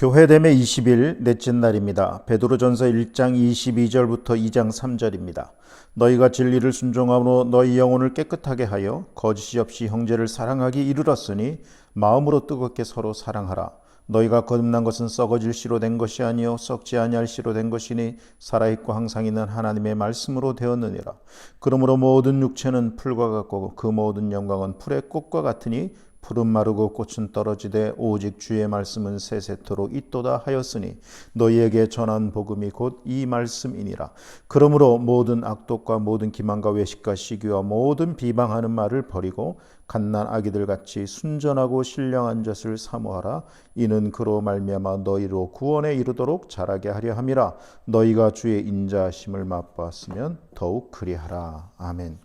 교회됨의 20일 넷째 날입니다. 베드로전서 1장 22절부터 2장 3절입니다. 너희가 진리를 순종함으로 너희 영혼을 깨끗하게 하여 거짓이 없이 형제를 사랑하기 이르렀으니 마음으로 뜨겁게 서로 사랑하라. 너희가 거듭난 것은 썩어질 씨로 된 것이 아니요 썩지 아니할 씨로 된 것이니 살아 있고 항상 있는 하나님의 말씀으로 되었느니라. 그러므로 모든 육체는 풀과 같고 그 모든 영광은 풀의 꽃과 같으니 푸른 마르고 꽃은 떨어지되 오직 주의 말씀은 세세토록 있도다 하였으니 너희에게 전한 복음이 곧 이 말씀이니라. 그러므로 모든 악독과 모든 기만과 외식과 시기와 모든 비방하는 말을 버리고 갓난 아기들 같이 순전하고 신령한 젖을 사모하라. 이는 그로 말미암아 너희로 구원에 이르도록 자라게 하려 함이라. 너희가 주의 인자하심을 맛보았으면 더욱 그리하라. 아멘.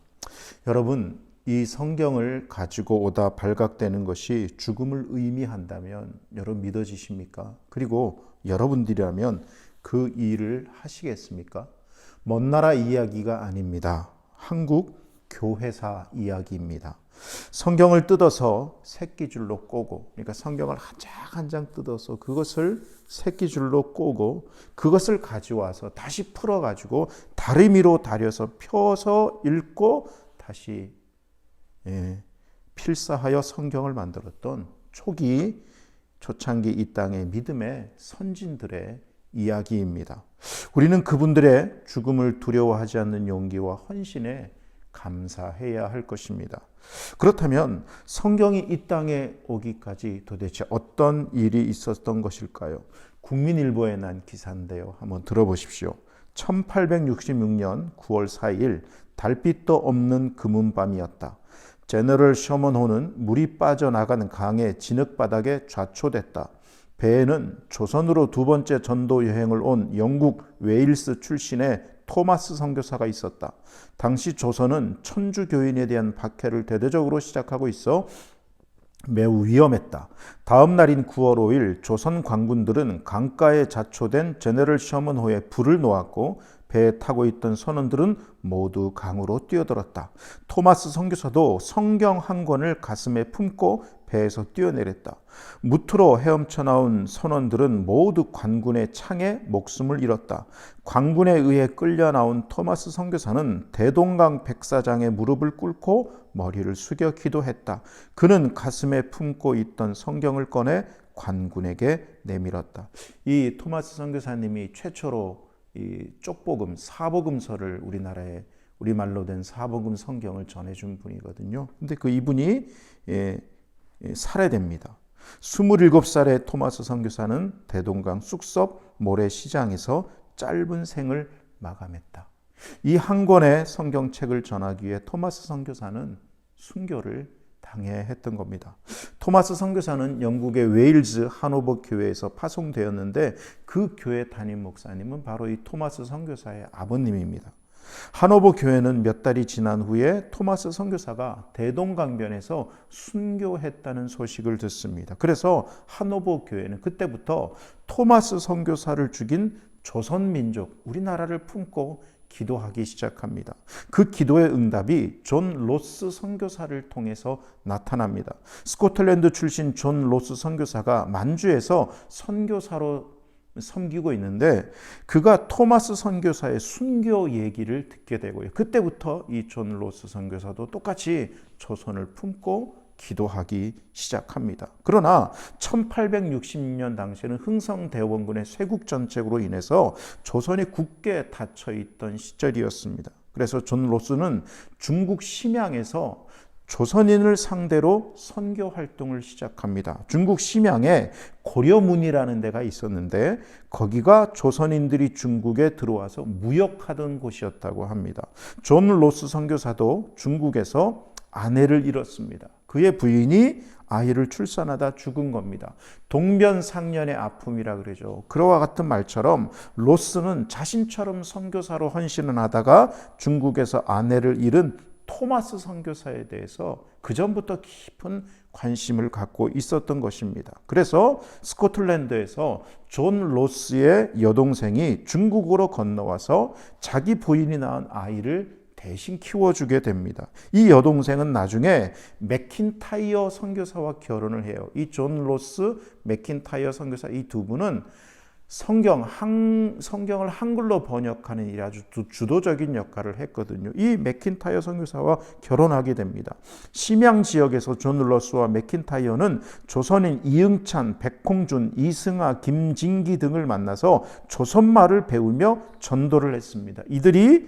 여러분 이 성경을 가지고 오다 발각되는 것이 죽음을 의미한다면 여러분 믿어지십니까? 그리고 여러분들이라면 그 일을 하시겠습니까? 먼 나라 이야기가 아닙니다. 한국 교회사 이야기입니다. 성경을 뜯어서 새끼줄로 꼬고, 그러니까 성경을 한 장 한 장 뜯어서 그것을 새끼줄로 꼬고, 그것을 가져와서 다시 풀어가지고 다리미로 다려서 펴서 읽고 다시 예, 필사하여 성경을 만들었던 초기 초창기 이 땅의 믿음의 선진들의 이야기입니다. 우리는 그분들의 죽음을 두려워하지 않는 용기와 헌신에 감사해야 할 것입니다. 그렇다면 성경이 이 땅에 오기까지 도대체 어떤 일이 있었던 것일까요? 국민일보에 난 기사인데요. 한번 들어보십시오. 1866년 9월 4일 달빛도 없는 금은밤이었다. 제너럴 셔먼호는 물이 빠져나가는 강의 진흙바닥에 좌초됐다. 배에는 조선으로 두 번째 전도 여행을 온 영국 웨일스 출신의 토마스 선교사가 있었다. 당시 조선은 천주 교인에 대한 박해를 대대적으로 시작하고 있어 매우 위험했다. 다음 날인 9월 5일 조선 관군들은 강가에 자초된 제너럴 셔먼호에 불을 놓았고 배에 타고 있던 선원들은 모두 강으로 뛰어들었다. 토마스 선교사도 성경 한 권을 가슴에 품고 배에서 뛰어내렸다. 무트로 헤엄쳐 나온 선원들은 모두 관군의 창에 목숨을 잃었다. 관군에 의해 끌려 나온 토마스 선교사는 대동강 백사장의 무릎을 꿇고 머리를 숙여 기도했다. 그는 가슴에 품고 있던 성경을 꺼내 관군에게 내밀었다. 이 토마스 선교사님이 최초로 이 쪽복음 사복음서를 우리나라에 우리말로 된 사복음 성경을 전해준 분이거든요. 근데 그 이분이 예, 예, 살해됩니다. 27살의 토마스 선교사는 대동강 쑥섭 모래시장에서 짧은 생을 마감했다. 이 한 권의 성경책을 전하기 위해 토마스 선교사는 순교를 당해 했던 겁니다. 토마스 선교사는 영국의 웨일즈 하노버 교회에서 파송되었는데 그 교회 담임 목사님은 바로 이 토마스 선교사의 아버님입니다. 하노버 교회는 몇 달이 지난 후에 토마스 선교사가 대동강변에서 순교했다는 소식을 듣습니다. 그래서 하노버 교회는 그때부터 토마스 선교사를 죽인 조선 민족 우리나라를 품고 기도하기 시작합니다. 그 기도의 응답이 존 로스 선교사를 통해서 나타납니다. 스코틀랜드 출신 존 로스 선교사가 만주에서 선교사로 섬기고 있는데 그가 토마스 선교사의 순교 얘기를 듣게 되고요. 그때부터 이 존 로스 선교사도 똑같이 조선을 품고 기도하기 시작합니다. 그러나 1866년 당시에는 흥성대원군의 쇄국 전책으로 인해서 조선이 굳게 닫혀 있던 시절이었습니다. 그래서 존 로스는 중국 심양에서 조선인을 상대로 선교 활동을 시작합니다. 중국 심양에 고려문이라는 데가 있었는데 거기가 조선인들이 중국에 들어와서 무역하던 곳이었다고 합니다. 존 로스 선교사도 중국에서 아내를 잃었습니다. 그의 부인이 아이를 출산하다 죽은 겁니다. 동변상련의 아픔이라 그러죠. 그와 같은 말처럼 로스는 자신처럼 선교사로 헌신을 하다가 중국에서 아내를 잃은 토마스 선교사에 대해서 그 전부터 깊은 관심을 갖고 있었던 것입니다. 그래서 스코틀랜드에서 존 로스의 여동생이 중국으로 건너와서 자기 부인이 낳은 아이를 대신 키워주게 됩니다. 이 여동생은 나중에 맥킨타이어 선교사와 결혼을 해요. 이 존 로스, 맥킨타이어 선교사 이 두 분은 성경 한, 성경을 한글로 번역하는 일에 아주 주도적인 역할을 했거든요. 이 맥킨타이어 선교사와 결혼하게 됩니다. 심양 지역에서 존 러스와 맥킨타이어는 조선인 이응찬, 백홍준, 이승아, 김진기 등을 만나서 조선말을 배우며 전도를 했습니다. 이들이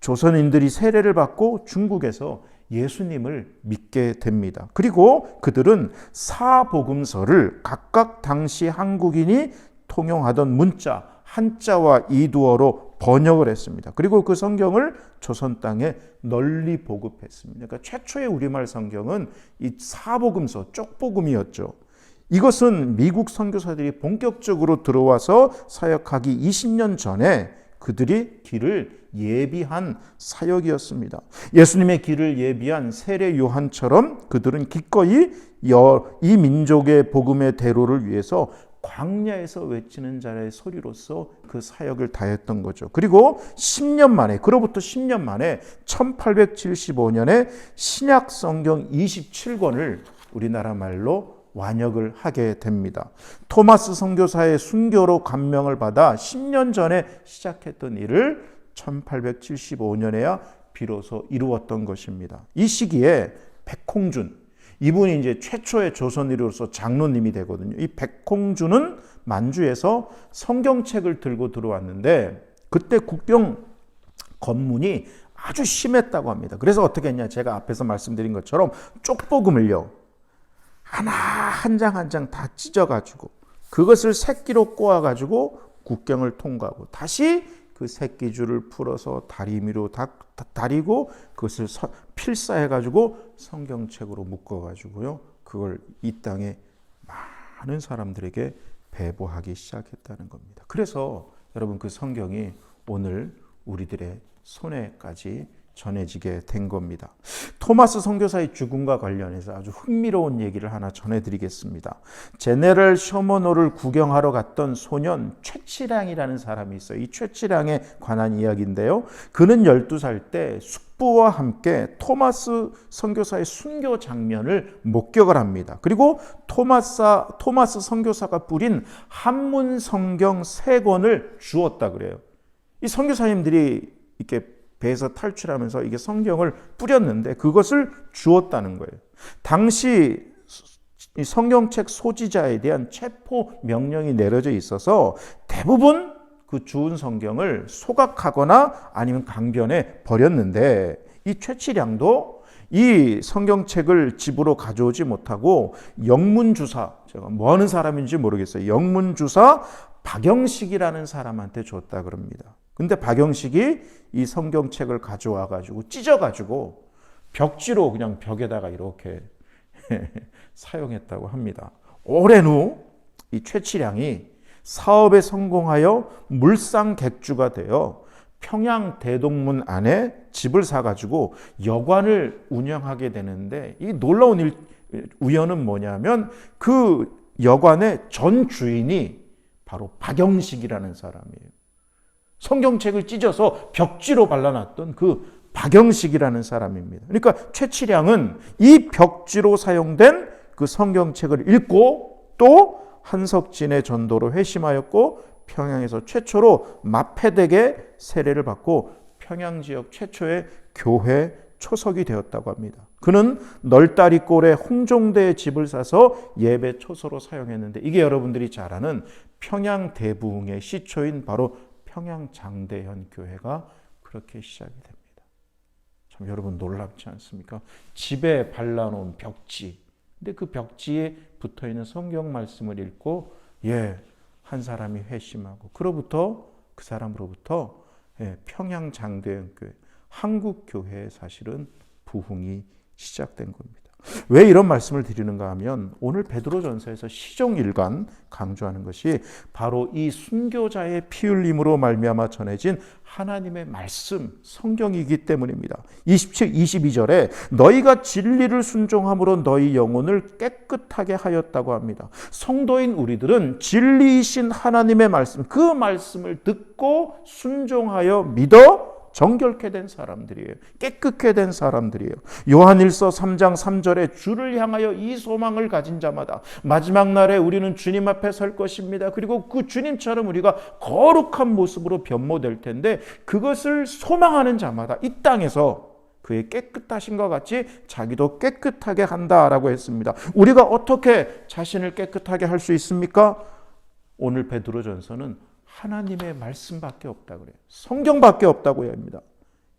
조선인들이 세례를 받고 중국에서 예수님을 믿게 됩니다. 그리고 그들은 사복음서를 각각 당시 한국인이 통용하던 문자 한자와 이두어로 번역을 했습니다. 그리고 그 성경을 조선 땅에 널리 보급했습니다. 그러니까 최초의 우리말 성경은 이 사복음서 쪽복음이었죠. 이것은 미국 선교사들이 본격적으로 들어와서 사역하기 20년 전에 그들이 길을 예비한 사역이었습니다. 예수님의 길을 예비한 세례 요한처럼 그들은 기꺼이 이 민족의 복음의 대로를 위해서 광야에서 외치는 자의 소리로서 그 사역을 다했던 거죠. 그리고 10년 만에, 그로부터 10년 만에 1875년에 신약 성경 27권을 우리나라 말로 완역을 하게 됩니다. 토마스 선교사의 순교로 감명을 받아 10년 전에 시작했던 일을 1875년에야 비로소 이루었던 것입니다. 이 시기에 백홍준 이분이 이제 최초의 조선인으로서 장로님이 되거든요. 이 백홍준은 만주에서 성경책을 들고 들어왔는데 그때 국병 검문이 아주 심했다고 합니다. 그래서 어떻게 했냐? 제가 앞에서 말씀드린 것처럼 쪽복음을요. 하나 한 장 한 장 다 찢어가지고 그것을 새끼로 꼬아가지고 국경을 통과하고 다시 그 새끼줄을 풀어서 다리미로 다, 다리고 그것을 필사해가지고 성경책으로 묶어가지고요. 그걸 이 땅에 많은 사람들에게 배보하기 시작했다는 겁니다. 그래서 여러분 그 성경이 오늘 우리들의 손에까지 전해지게 된 겁니다. 토마스 선교사의 죽음과 관련해서 아주 흥미로운 얘기를 하나 전해드리겠습니다. 제네럴 셔머노를 구경하러 갔던 소년 최치량이라는 사람이 있어요. 이 최치량에 관한 이야기인데요. 그는 12살 때 숙부와 함께 토마스 선교사의 순교 장면을 목격을 합니다. 그리고 토마스, 토마스 선교사가 뿌린 한문 성경 세 권을 주었다 그래요. 이 선교사님들이 이렇게 배에서 탈출하면서 이게 성경을 뿌렸는데 그것을 주었다는 거예요. 당시 성경책 소지자에 대한 체포 명령이 내려져 있어서 대부분 그 주운 성경을 소각하거나 아니면 강변에 버렸는데 이 최치량도 이 성경책을 집으로 가져오지 못하고 영문주사, 제가 뭐 하는 사람인지 모르겠어요. 영문주사 박영식이라는 사람한테 줬다 그럽니다. 근데 박영식이 이 성경책을 가져와 가지고 찢어 가지고 벽지로 그냥 벽에다가 이렇게 사용했다고 합니다. 오랜 후 이 최치량이 사업에 성공하여 물상 객주가 되어 평양 대동문 안에 집을 사가지고 여관을 운영하게 되는데 이 놀라운 일, 우연은 뭐냐면 그 여관의 전 주인이 바로 박영식이라는 사람이에요. 성경책을 찢어서 벽지로 발라놨던 그 박영식이라는 사람입니다. 그러니까 최치량은 이 벽지로 사용된 그 성경책을 읽고 또 한석진의 전도로 회심하였고 평양에서 최초로 마패덱의 세례를 받고 평양 지역 최초의 교회 초석이 되었다고 합니다. 그는 널다리골에 홍종대의 집을 사서 예배 초소로 사용했는데 이게 여러분들이 잘 아는 평양 대부흥의 시초인 바로 평양 장대현 교회가 그렇게 시작이 됩니다. 참 여러분 놀랍지 않습니까? 집에 발라놓은 벽지. 근데 그 벽지에 붙어 있는 성경 말씀을 읽고 예, 한 사람이 회심하고 그로부터 그 사람으로부터 예, 평양 장대현 교회 한국 교회에 사실은 부흥이 시작된 겁니다. 왜 이런 말씀을 드리는가 하면 오늘 베드로전서에서 시종일관 강조하는 것이 바로 이 순교자의 피 흘림으로 말미암아 전해진 하나님의 말씀 성경이기 때문입니다. 27 22절에 너희가 진리를 순종함으로 너희 영혼을 깨끗하게 하였다고 합니다. 성도인 우리들은 진리이신 하나님의 말씀 그 말씀을 듣고 순종하여 믿어 정결케 된 사람들이에요. 깨끗게 된 사람들이에요. 요한일서 3장 3절에 주를 향하여 이 소망을 가진 자마다 마지막 날에 우리는 주님 앞에 설 것입니다. 그리고 그 주님처럼 우리가 거룩한 모습으로 변모될 텐데 그것을 소망하는 자마다 이 땅에서 그의 깨끗하신것 같이 자기도 깨끗하게 한다라고 했습니다. 우리가 어떻게 자신을 깨끗하게 할 수 있습니까? 오늘 베드로전서는 하나님의 말씀밖에 없다 그래요. 성경밖에 없다고 합니다.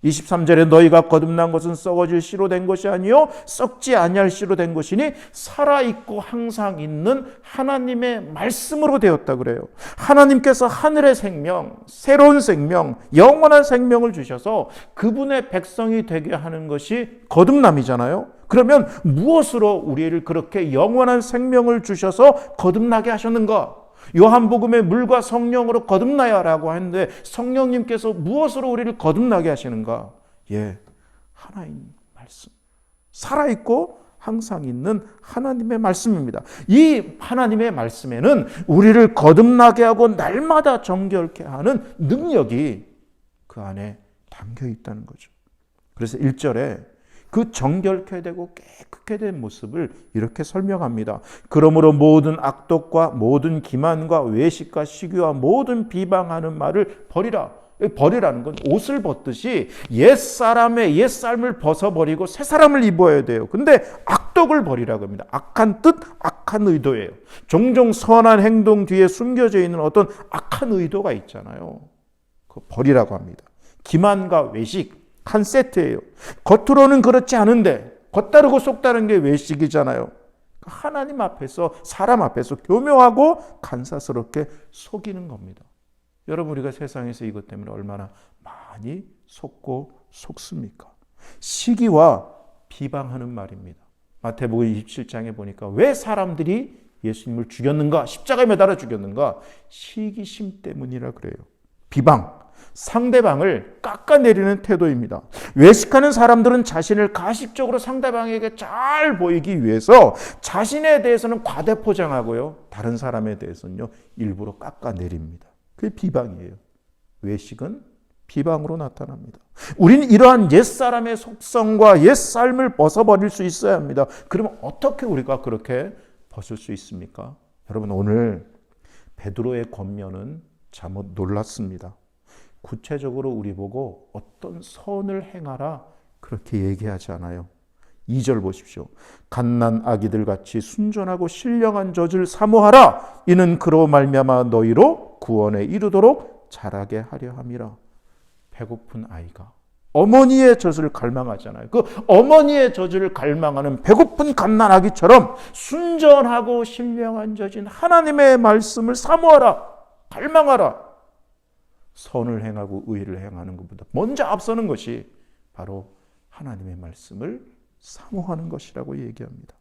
23절에 너희가 거듭난 것은 썩어질 씨로 된 것이 아니요 썩지 아니할 씨로 된 것이니 살아 있고 항상 있는 하나님의 말씀으로 되었다 그래요. 하나님께서 하늘의 생명, 새로운 생명, 영원한 생명을 주셔서 그분의 백성이 되게 하는 것이 거듭남이잖아요. 그러면 무엇으로 우리를 그렇게 영원한 생명을 주셔서 거듭나게 하셨는가? 요한복음의 물과 성령으로 거듭나야라고 하는데 성령님께서 무엇으로 우리를 거듭나게 하시는가? 예, 하나님 말씀. 살아있고 항상 있는 하나님의 말씀입니다. 이 하나님의 말씀에는 우리를 거듭나게 하고 날마다 정결케 하는 능력이 그 안에 담겨 있다는 거죠. 그래서 1절에 그 정결케 되고 깨끗게 된 모습을 이렇게 설명합니다. 그러므로 모든 악독과 모든 기만과 외식과 시기와 모든 비방하는 말을 버리라. 버리라는 건 옷을 벗듯이 옛 사람의 옛 삶을 벗어버리고 새 사람을 입어야 돼요. 근데 악독을 버리라고 합니다. 악한 뜻, 악한 의도예요. 종종 선한 행동 뒤에 숨겨져 있는 어떤 악한 의도가 있잖아요. 그 버리라고 합니다. 기만과 외식, 한 세트예요. 겉으로는 그렇지 않은데 겉다르고 속다른 게 외식이잖아요. 하나님 앞에서 사람 앞에서 교묘하고 간사스럽게 속이는 겁니다. 여러분 우리가 세상에서 이것 때문에 얼마나 많이 속고 속습니까? 시기와 비방하는 말입니다. 마태복음 27장에 보니까 왜 사람들이 예수님을 죽였는가? 십자가에 매달아 죽였는가? 시기심 때문이라 그래요. 비방. 상대방을 깎아내리는 태도입니다. 외식하는 사람들은 자신을 가식적으로 상대방에게 잘 보이기 위해서 자신에 대해서는 과대포장하고요. 다른 사람에 대해서는요. 일부러 깎아내립니다. 그게 비방이에요. 외식은 비방으로 나타납니다. 우리는 이러한 옛사람의 속성과 옛삶을 벗어버릴 수 있어야 합니다. 그러면 어떻게 우리가 그렇게 벗을 수 있습니까? 여러분 오늘 베드로의 권면은 잘못 놀랐습니다. 구체적으로 우리 보고 어떤 선을 행하라 그렇게 얘기하지 않아요. 2절 보십시오. 갓난 아기들 같이 순전하고 신령한 젖을 사모하라. 이는 그로 말미암아 너희로 구원에 이르도록 자라게 하려 함이라. 배고픈 아이가 어머니의 젖을 갈망하잖아요. 그 어머니의 젖을 갈망하는 배고픈 갓난 아기처럼 순전하고 신령한 젖인 하나님의 말씀을 사모하라. 갈망하라. 선을 행하고 의를 행하는 것보다 먼저 앞서는 것이 바로 하나님의 말씀을 사모하는 것이라고 얘기합니다.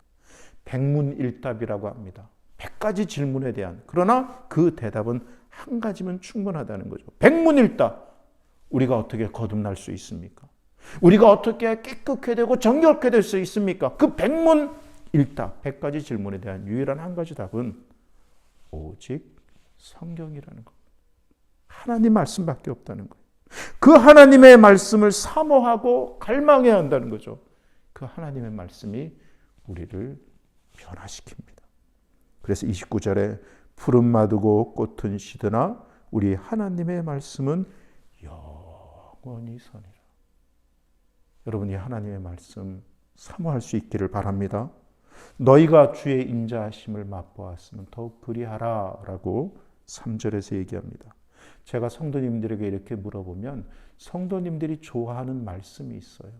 백문일답이라고 합니다. 백 가지 질문에 대한 그러나 그 대답은 한 가지면 충분하다는 거죠. 백문일답. 우리가 어떻게 거듭날 수 있습니까? 우리가 어떻게 깨끗게 되고 정결케 될 수 있습니까? 그 백문일답, 백 가지 질문에 대한 유일한 한 가지 답은 오직 성경이라는 것. 하나님 말씀밖에 없다는 거예요. 그 하나님의 말씀을 사모하고 갈망해야 한다는 거죠. 그 하나님의 말씀이 우리를 변화시킵니다. 그래서 29절에 푸른 마두고 꽃은 시드나 우리 하나님의 말씀은 영원히 선이라. 여러분이 하나님의 말씀 사모할 수 있기를 바랍니다. 너희가 주의 인자하심을 맛보았으면 더욱 그리하라라고 3절에서 얘기합니다. 제가 성도님들에게 이렇게 물어보면 성도님들이 좋아하는 말씀이 있어요.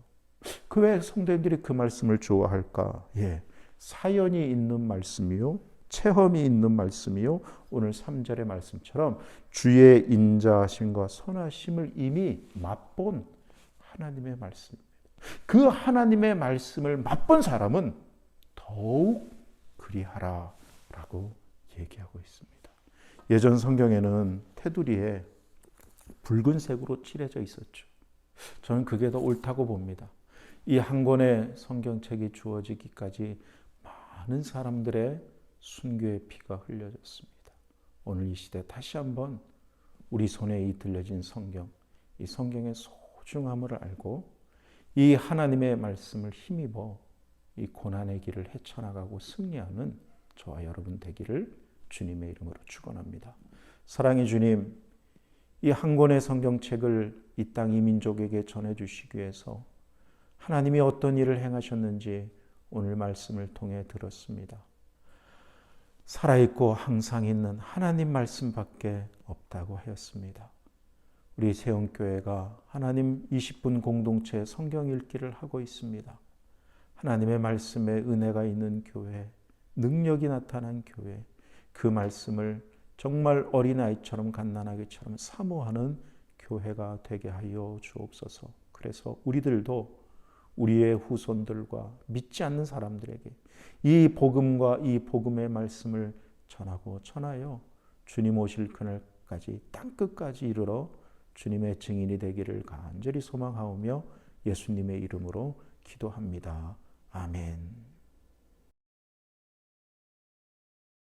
그 왜 성도님들이 그 말씀을 좋아할까? 예. 사연이 있는 말씀이요. 체험이 있는 말씀이요. 오늘 3절의 말씀처럼 주의 인자하심과 선하심을 이미 맛본 하나님의 말씀입니다. 그 하나님의 말씀을 맛본 사람은 더욱 그리하라 라고 얘기하고 있습니다. 예전 성경에는 테두리에 붉은색으로 칠해져 있었죠. 저는 그게 더 옳다고 봅니다. 이 한 권의 성경책이 주어지기까지 많은 사람들의 순교의 피가 흘려졌습니다. 오늘 이 시대 다시 한번 우리 손에 이 들려진 성경, 이 성경의 막중함을 알고 이 하나님의 말씀을 힘입어 이 고난의 길을 헤쳐나가고 승리하는 저와 여러분 되기를 주님의 이름으로 축원합니다. 사랑의 주님, 이 한 권의 성경책을 이 땅 이민족에게 전해 주시기 위해서 하나님이 어떤 일을 행하셨는지 오늘 말씀을 통해 들었습니다. 살아있고 항상 있는 하나님 말씀밖에 없다고 하였습니다. 우리 세원교회가 하나님 20분 공동체 성경 읽기를 하고 있습니다. 하나님의 말씀에 은혜가 있는 교회, 능력이 나타난 교회, 그 말씀을 정말 어린아이처럼 갓난아기처럼 사모하는 교회가 되게 하여 주옵소서. 그래서 우리들도 우리의 후손들과 믿지 않는 사람들에게 이 복음과 이 복음의 말씀을 전하고 전하여 주님 오실 그날까지 땅 끝까지 이르러 주님의 증인이 되기를 간절히 소망하오며 예수님의 이름으로 기도합니다. 아멘.